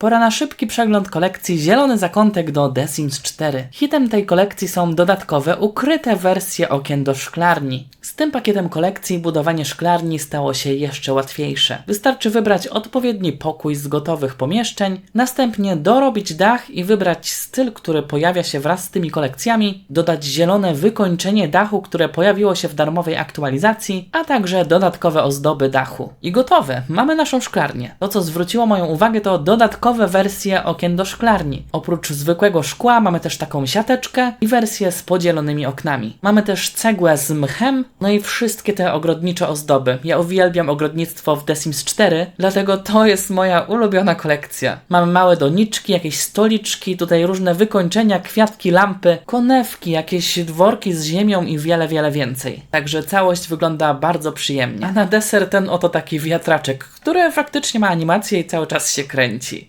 Pora na szybki przegląd kolekcji Zielony Zakątek do The Sims 4. Hitem tej kolekcji są dodatkowe, ukryte wersje okien do szklarni. Tym pakietem kolekcji budowanie szklarni stało się jeszcze łatwiejsze. Wystarczy wybrać odpowiedni pokój z gotowych pomieszczeń, następnie dorobić dach i wybrać styl, który pojawia się wraz z tymi kolekcjami, dodać zielone wykończenie dachu, które pojawiło się w darmowej aktualizacji, a także dodatkowe ozdoby dachu. I gotowe, mamy naszą szklarnię. To, co zwróciło moją uwagę, to dodatkowe wersje okien do szklarni. Oprócz zwykłego szkła mamy też taką siateczkę i wersję z podzielonymi oknami. Mamy też cegłę z mchem, i wszystkie te ogrodnicze ozdoby. Ja uwielbiam ogrodnictwo w The Sims 4, dlatego to jest moja ulubiona kolekcja. Mamy małe doniczki, jakieś stoliczki, tutaj różne wykończenia, kwiatki, lampy, konewki, jakieś dworki z ziemią i wiele, wiele więcej. Także całość wygląda bardzo przyjemnie. A na deser ten oto taki wiatraczek, który faktycznie ma animację i cały czas się kręci.